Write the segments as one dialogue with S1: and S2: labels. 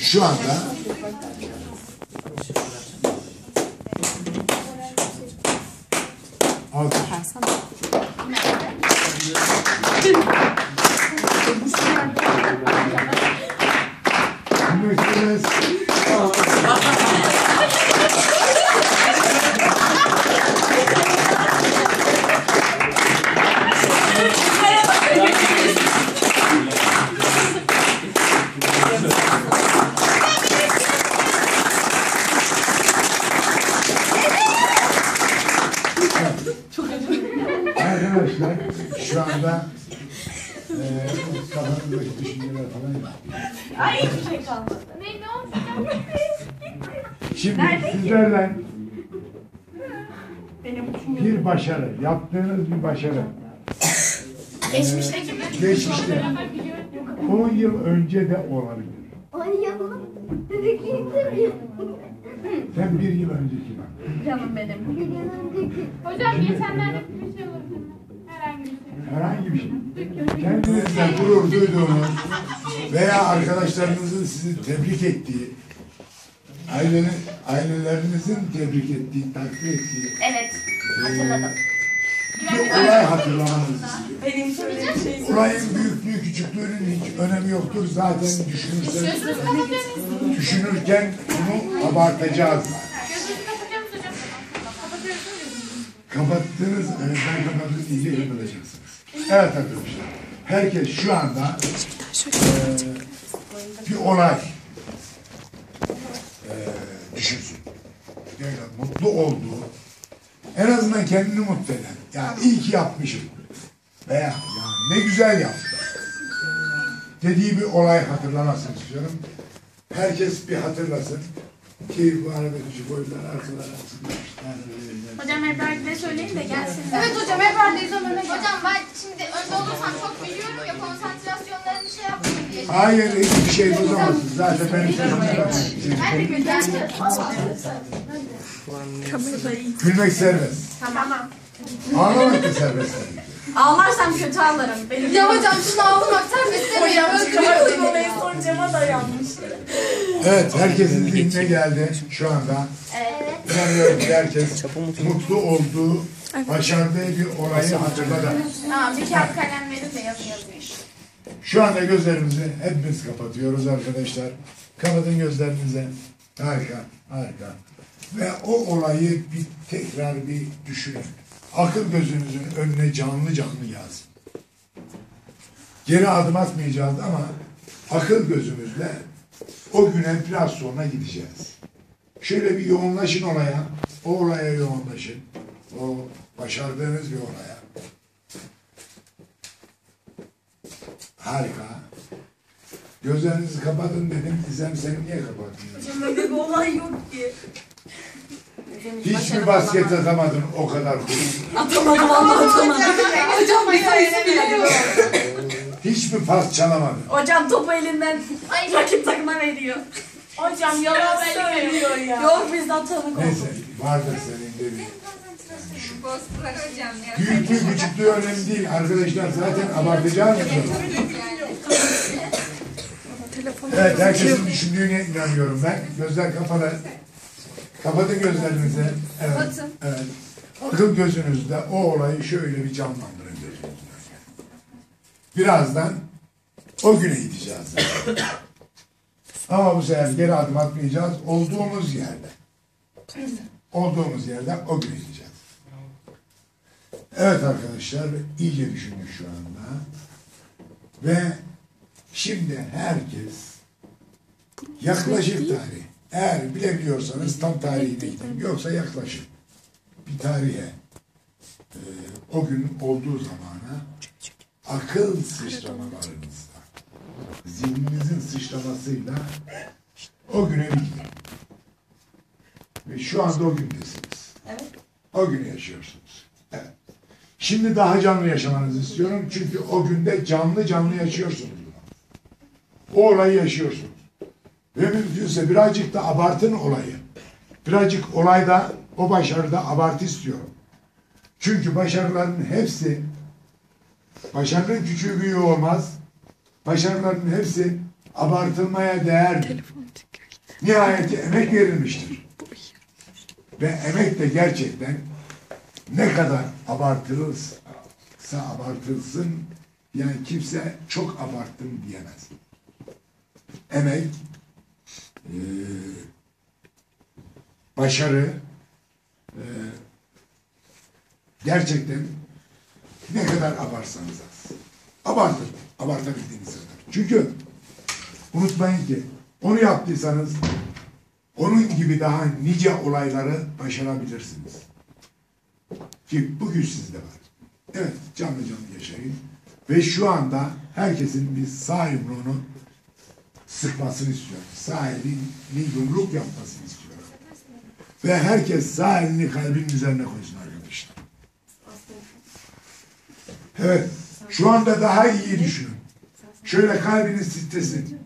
S1: Şu anda alkış. Dinlemek Arkadaşlar şu anda eee kafanızdaki düşünceler falan
S2: Ay hiçbir şey kalmadı.
S1: Şimdi sizlerle
S2: Benim
S1: bir başarı, yaptığınız bir başarı.
S2: Geçmişteki mi?
S1: Geçmişte 10 yıl önce de olabilir. Sen bir yıl önceki bak.
S2: Canım benim.
S3: Hocam geçenlerde bir şey olabilir mi? Herhangi bir şey.
S1: Herhangi bir şey. Kendinizle gurur duyduğunuz veya arkadaşlarınızın sizi tebrik ettiği, ailenin, ailelerinizin tebrik ettiği, takdir ettiği
S2: Evet. Hatırladım.
S1: Bir olay hatırlamanızı istiyorum.
S2: Şey.
S1: Olayın büyüklüğü, küçüklüğünün hiç önemi yoktur. Zaten düşünürseniz, düşünürken bunu abartacağız. Kapattığınız, evet ben kapattığınız iyice kapatacaksınız. Evet arkadaşlar, herkes şu anda eee, bir olay eee, düşünsün. Yani mutlu olduğu, en azından kendini mutlu eden. Yani iyi ki yapmışım. Veya yani ne güzel yaptım. Dediği bir olay hatırlamasını istiyorum. Herkes bir hatırlasın. Ki bu arada küçük boyutlar arkalara
S2: Hocam Ebrar de söyleyin de gelsin.
S4: Evet hocam hep neredeyiz önüne Hocam ben şimdi önde olursam çok biliyorum ya konsantrasyonlarımı şey yapmayayım diye.
S1: Hayır hiçbir şey bozamazsın. Zaten benim sözümü yapmayın.
S2: Ben de güleceğim.
S1: Gülmek serbest.
S2: Tamam.
S1: Ağlamak da serbest tabii ki.
S2: Ağlarsam kötü ağlarım. Benim
S4: Ya hocam şunu ağlamak serbest
S2: çıkardım
S4: bir-
S2: olayı son cama dayanmış.
S1: Evet herkesin zihnine geldi şu anda.
S2: Evet.
S1: İnanıyorum ki herkes mutlu olduğu, başardığı bir olayı hatırladı.
S2: Tamam bir kağıt kalem verin de yazı yazayım.
S1: Şu anda gözlerimizi hepimiz kapatıyoruz arkadaşlar. Kapatın gözlerinizi. Harika, harika. Ve o olayı bir tekrar bir düşünün. Akıl gözünüzün önüne canlı canlı gelsin. Geri adım atmayacağız ama akıl gözümüzle o güne biraz sonra gideceğiz. Şöyle bir yoğunlaşın olaya. O olaya yoğunlaşın. O başardığınız bir olaya. Harika. Gözlerinizi kapatın dedim. Gizem sen niye kapatıyorsun?
S2: Böyle bir olay yok ki.
S1: Hiç mi basket atamadın o kadar?
S2: Atamadım Allah atamadım. Hocam bir sayısı bile yok.
S1: Hiç mi pas çalamadın?
S2: Hocam topu elinden rakip takıma veriyor.
S3: Hocam yalan söylüyor ya.
S2: Yok biz atalım.
S1: Neyse vardır senin de bir.
S4: Boş bırak hocam ya.
S1: Büyüklüğü küçüklüğü önemli değil. Arkadaşlar zaten abartacağız mı? Evet herkesin düşündüğüne inanıyorum ben. Gözler kapalı. Kapatın gözlerinizi. Evet. Evet. Akıl gözünüzde o olayı şöyle bir canlandırın gözünüzde. Birazdan o güne gideceğiz. Ama bu sefer geri adım atmayacağız. Olduğumuz yerde. Olduğumuz yerde o güne gideceğiz. Evet arkadaşlar iyice düşündük şu anda. Ve şimdi herkes yaklaşık tarih. Eğer bilebiliyorsanız tam tarihine gidin. Yoksa yaklaşın. Bir tarihe. e, o gün olduğu zamana akıl sıçramalarınızla zihninizin sıçramasıyla o güne bir gidin. Ve şu anda o gündesiniz.
S2: Evet.
S1: O günü yaşıyorsunuz. Evet. Şimdi daha canlı yaşamanızı istiyorum. Çünkü o günde canlı canlı yaşıyorsunuz. O olayı yaşıyorsunuz. Ve mümkünse birazcık da abartın olayı. Birazcık olayda, o başarıda abartı istiyorum. Çünkü başarıların hepsi, başarının küçüğü büyüğü olmaz. başarıların hepsi abartılmaya değerdir. Nihayet emek verilmiştir. Ve emek de gerçekten ne kadar abartılırsa abartılsın yani kimse çok abarttım diyemez. Emek, başarı, eee, gerçekten ne kadar abartsanız az. Abartın, abartabildiğiniz kadar. Çünkü unutmayın ki onu yaptıysanız onun gibi daha nice olayları başarabilirsiniz. Ki bu güç sizde var. Evet, canlı canlı yaşayın. Ve şu anda herkesin bir sağ yumruğunu sıkmasını istiyorum. Sağ elini yumruk yapmasını istiyorum. Ve herkes sağ kalbinin üzerine koysun arkadaşlar. Evet, şu anda daha iyi düşünün. Şöyle kalbiniz titresin.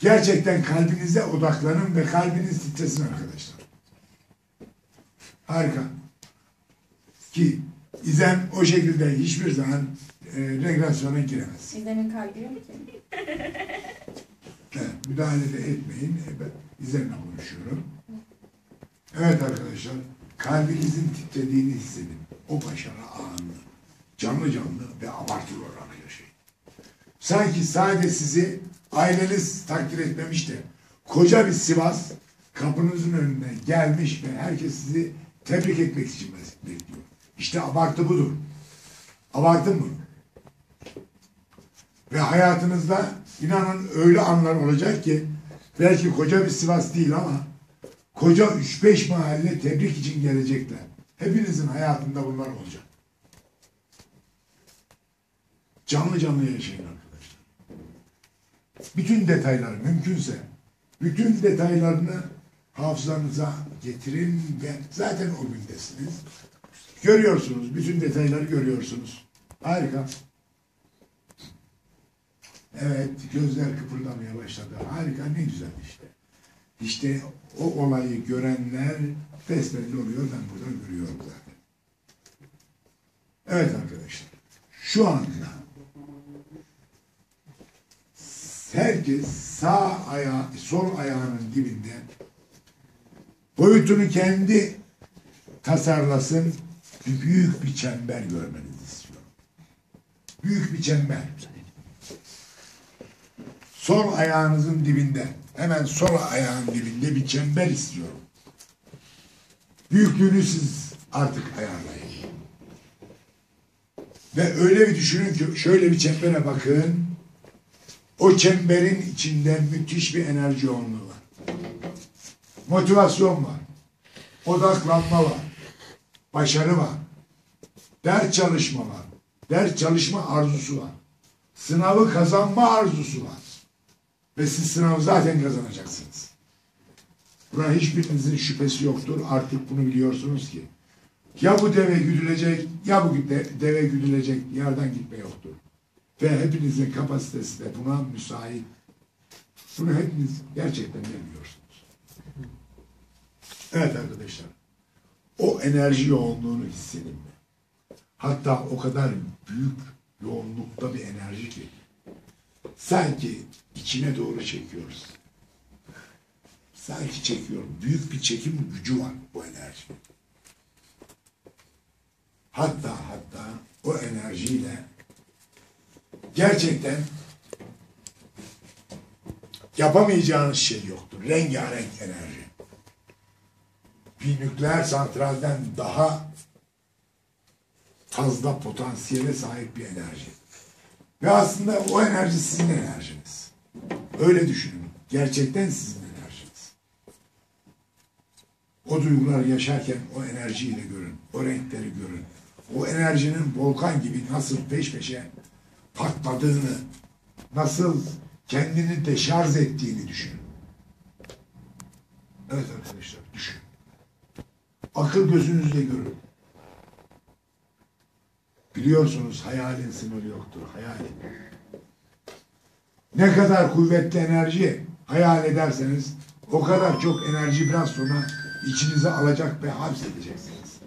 S1: Gerçekten kalbinize odaklanın ve kalbiniz titresin arkadaşlar. Harika. Ki İzem o şekilde hiçbir zaman e, regülasyona giremez.
S2: Sizlerin kalbi yok ki.
S1: Evet, müdahale de etmeyin. E, Ben İzem'le konuşuyorum. Evet arkadaşlar, kalbinizin titrediğini hissedin. O başarı anı. Canlı canlı ve abartılı olarak yaşayın. Sanki sadece sizi aileniz takdir etmemiş de koca bir Sivas kapınızın önüne gelmiş ve herkes sizi tebrik etmek için bekliyor. İşte abartı budur. Abartı mı? Ve hayatınızda inanın öyle anlar olacak ki belki koca bir Sivas değil ama koca 3-5 mahalle tebrik için gelecekler. Hepinizin hayatında bunlar olacak. Canlı canlı yaşayın arkadaşlar. Bütün detayları mümkünse bütün detaylarını hafızanıza getirin ve zaten o gündesiniz. Görüyorsunuz, bütün detayları görüyorsunuz. Harika. Evet, gözler kıpırdamaya başladı. Harika, ne güzel işte. İşte o olayı görenler besbelli oluyor, ben burada görüyorum zaten. Evet arkadaşlar, şu anda herkes sağ ayağı, sol ayağının dibinde boyutunu kendi tasarlasın, büyük bir çember görmenizi istiyorum. Büyük bir çember. Sol ayağınızın dibinde, hemen sol ayağın dibinde bir çember istiyorum. Büyüklüğünü siz artık ayarlayın. Ve öyle bir düşünün ki şöyle bir çembere bakın. O çemberin içinde müthiş bir enerji yoğunluğu var. Motivasyon var. Odaklanma var. Başarı var. Ders çalışma var. Ders çalışma arzusu var. Sınavı kazanma arzusu var. Ve siz sınavı zaten kazanacaksınız. Buna hiçbirinizin şüphesi yoktur. Artık bunu biliyorsunuz ki. Ya bu deve güdülecek, ya bu de- deve güdülecek yerden gitme yoktur. Ve hepinizin kapasitesi de buna müsait. Bunu hepiniz gerçekten de biliyorsunuz. Evet arkadaşlar. O enerji yoğunluğunu hissedin? Hatta o kadar büyük yoğunlukta bir enerji ki sanki içine doğru çekiyoruz. Sanki çekiyorum. Büyük bir çekim gücü var bu enerji. Hatta hatta o enerjiyle gerçekten yapamayacağınız şey yoktur. Rengarenk enerji. Bir nükleer santralden daha fazla potansiyele sahip bir enerji. Ve aslında o enerji sizin enerjiniz. Öyle düşünün. Gerçekten sizin enerjiniz. O duyguları yaşarken o enerjiyle görün. O renkleri görün. O enerjinin volkan gibi nasıl peş peşe patladığını, nasıl kendini deşarj ettiğini düşünün. Evet arkadaşlar düşünün. Akıl gözünüzle görün. Biliyorsunuz hayalin sınırı yoktur. Hayalin. Ne kadar kuvvetli enerji hayal ederseniz o kadar çok enerji biraz sonra içinize alacak ve hapsedeceksiniz.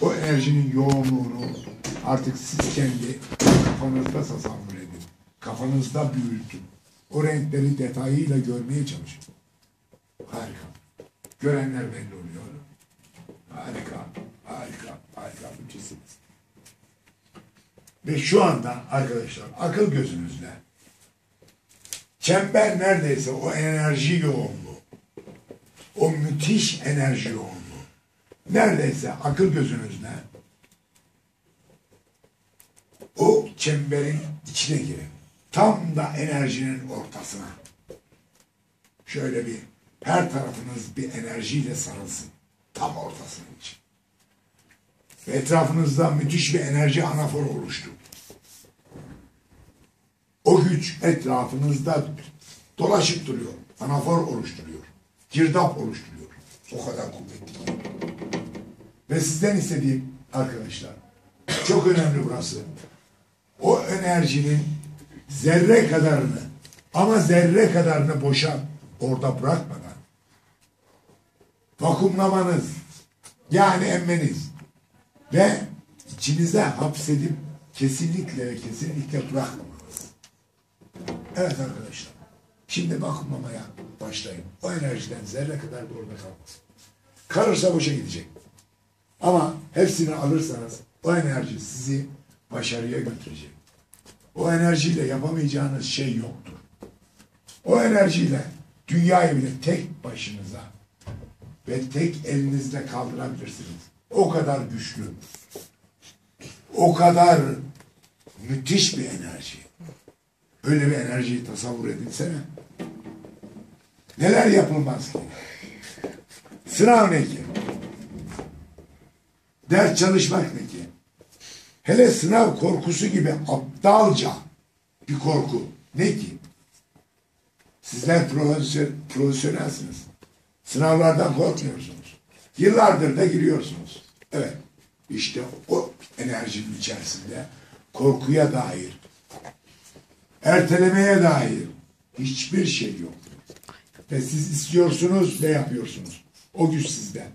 S1: O enerjinin yoğunluğunu artık siz kendi kafanızda tasavvur edin. Kafanızda büyütün. O renkleri detayıyla görmeye çalışın. Harika. Görenler belli oluyor. Harika, harika, Müthişsiniz. Ve şu anda arkadaşlar akıl gözünüzle çember neredeyse o enerji yoğunluğu, o müthiş enerji yoğunluğu neredeyse akıl gözünüzle o çemberin içine girin. Tam da enerjinin ortasına. Şöyle bir her tarafınız bir enerjiyle sarılsın. Tam ortasının için. Ve etrafınızda müthiş bir enerji anaforu oluştu. O güç etrafınızda dolaşıp duruyor. Anafor oluşturuyor. Girdap oluşturuyor. O kadar kuvvetli. Ve sizden istediğim arkadaşlar çok önemli burası. O enerjinin zerre kadarını ama zerre kadarını boşa orada bırakmadan vakumlamanız yani emmeniz ve içinize hapsedip kesinlikle ve kesinlikle bırakmamanız. Evet arkadaşlar. Şimdi vakumlamaya başlayın. O enerjiden zerre kadar da orada kalmasın. Kalırsa boşa gidecek. Ama hepsini alırsanız o enerji sizi başarıya götürecek. O enerjiyle yapamayacağınız şey yoktur. O enerjiyle dünyayı bile tek başınıza ve tek elinizle kaldırabilirsiniz. O kadar güçlü. O kadar müthiş bir enerji. Öyle bir enerjiyi tasavvur edinsene. Neler yapılmaz ki? Sınav ne ki? Ders çalışmak ne ki? Hele sınav korkusu gibi aptalca bir korku. Ne ki? Sizler profesyonelsiniz. Sınavlardan korkmuyorsunuz. Yıllardır da giriyorsunuz. Evet. İşte o enerjinin içerisinde korkuya dair, ertelemeye dair hiçbir şey yoktur. Ve siz istiyorsunuz ve yapıyorsunuz. O güç sizde.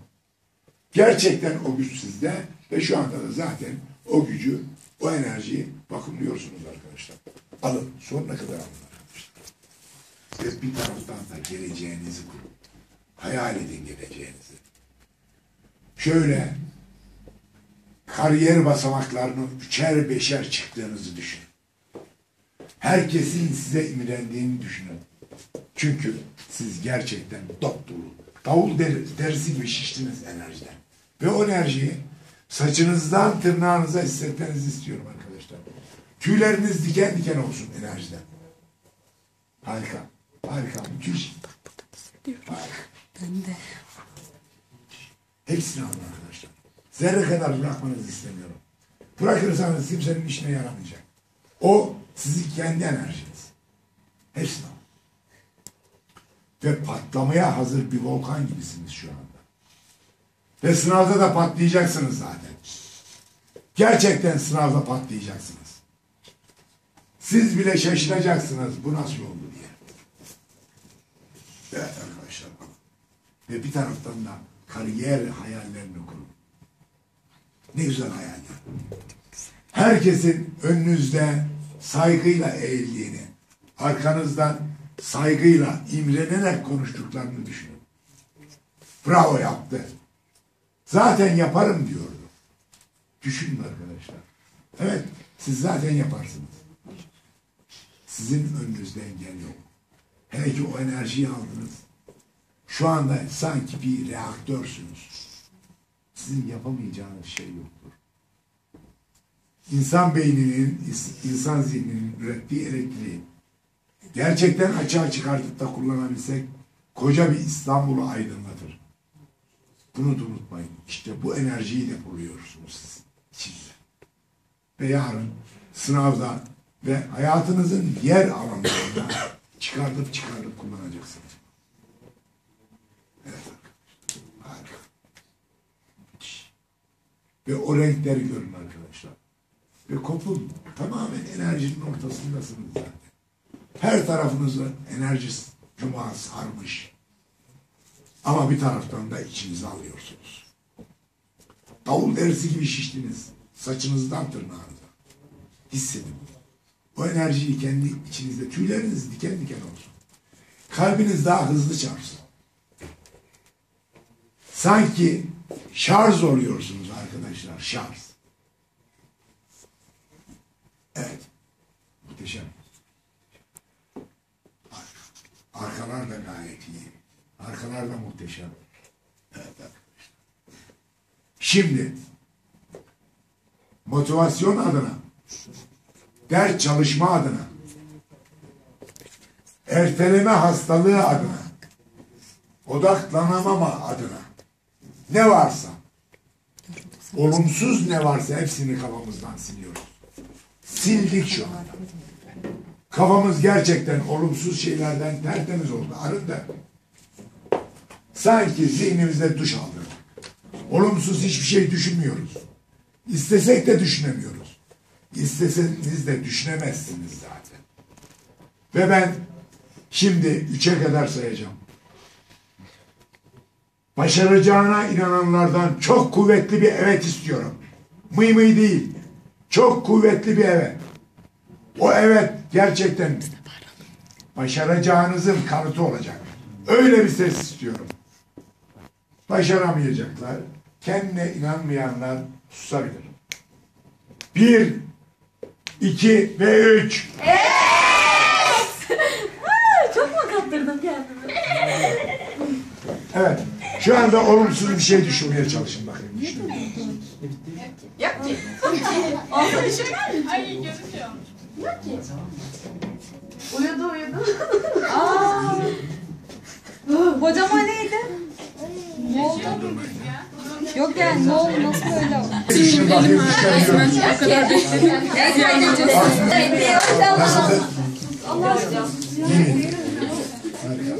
S1: Gerçekten o güç sizde ve şu anda da zaten o gücü, o enerjiyi vakumluyorsunuz arkadaşlar. Alın, sonuna kadar alın arkadaşlar. Ve bir taraftan da geleceğinizi kurun. Hayal edin geleceğinizi. Şöyle kariyer basamaklarını üçer beşer çıktığınızı düşünün. Herkesin size imrendiğini düşünün. Çünkü siz gerçekten dop dolu, davul der- derisi gibi şiştiniz enerjiden. Ve o enerjiyi saçınızdan tırnağınıza hissetmenizi istiyorum arkadaşlar. Tüyleriniz diken diken olsun enerjiden. Harika, harika, müthiş.
S2: Ben de.
S1: Hepsini alın arkadaşlar. Zerre kadar bırakmanızı istemiyorum. Bırakırsanız kimsenin işine yaramayacak. O sizin kendi enerjiniz. Hepsini alın. Ve patlamaya hazır bir volkan gibisiniz şu anda. Ve sınavda da patlayacaksınız zaten. Gerçekten sınavda patlayacaksınız. Siz bile şaşıracaksınız bu nasıl oldu diye. Evet arkadaşlar. Ve bir taraftan da kariyer hayallerini kurun. Ne güzel hayaller. Herkesin önünüzde saygıyla eğildiğini, arkanızdan saygıyla, imrenerek konuştuklarını düşünün. Bravo yaptı. Zaten yaparım diyordu. Düşünün arkadaşlar. Evet, siz zaten yaparsınız. Sizin önünüzde engel yok. Hele ki o enerjiyi aldınız. Şu anda sanki bir reaktörsünüz. Sizin yapamayacağınız şey yoktur. İnsan beyninin, insan zihninin ürettiği elektriği gerçekten açığa çıkartıp da kullanabilsek koca bir İstanbul'u aydınlatır. Bunu da unutmayın. İşte bu enerjiyi depoluyorsunuz siz içinde. Ve yarın sınavda ve hayatınızın diğer alanlarında çıkartıp çıkartıp kullanacaksınız. Evet arkadaşlar. Harika. Müthiş. Ve o renkleri görün arkadaşlar. Ve kopun. Tamamen enerjinin ortasındasınız zaten. Her tarafınızı enerji cuma sarmış. Ama bir taraftan da içinize alıyorsunuz. Davul derisi gibi şiştiniz. Saçınızdan tırnağınıza. Hissedin. O enerjiyi kendi içinizde tüyleriniz diken diken olsun. Kalbiniz daha hızlı çarpsın. Sanki şarj oluyorsunuz arkadaşlar. Şarj. Evet. Muhteşem. Arka- Arkalar da gayet iyi. Arkalar da muhteşem. Evet arkadaşlar. Şimdi motivasyon adına ders çalışma adına erteleme hastalığı adına odaklanamama adına ne varsa olumsuz ne varsa hepsini kafamızdan siliyoruz. Sildik şu anda. Kafamız gerçekten olumsuz şeylerden tertemiz oldu. Arındı. Sanki zihnimizde duş aldık. Olumsuz hiçbir şey düşünmüyoruz. İstesek de düşünemiyoruz. İsteseniz de düşünemezsiniz zaten. Ve ben şimdi üçe kadar sayacağım. Başaracağına inananlardan çok kuvvetli bir evet istiyorum. Mıy mıy değil. Çok kuvvetli bir evet. O evet gerçekten başaracağınızın kanıtı olacak. Öyle bir ses istiyorum. Başaramayacaklar. Kendine inanmayanlar susabilir. Bir, iki ve üç.
S2: Çok mu kaptırdım kendimi?
S1: Evet. Şu anda olumsuz bir şey düşünmeye çalışın bakayım. Düşünün.
S3: Ay gözüküyor.
S2: Uyudu uyudu. Aa. Hocam o neydi?
S3: Ya?
S2: Yok yani ne oldu nasıl böyle oldu?
S1: Düşünün bakayım.
S2: O kadar bekledim.
S1: Nasıl?
S2: Allah aşkına.
S1: Harika.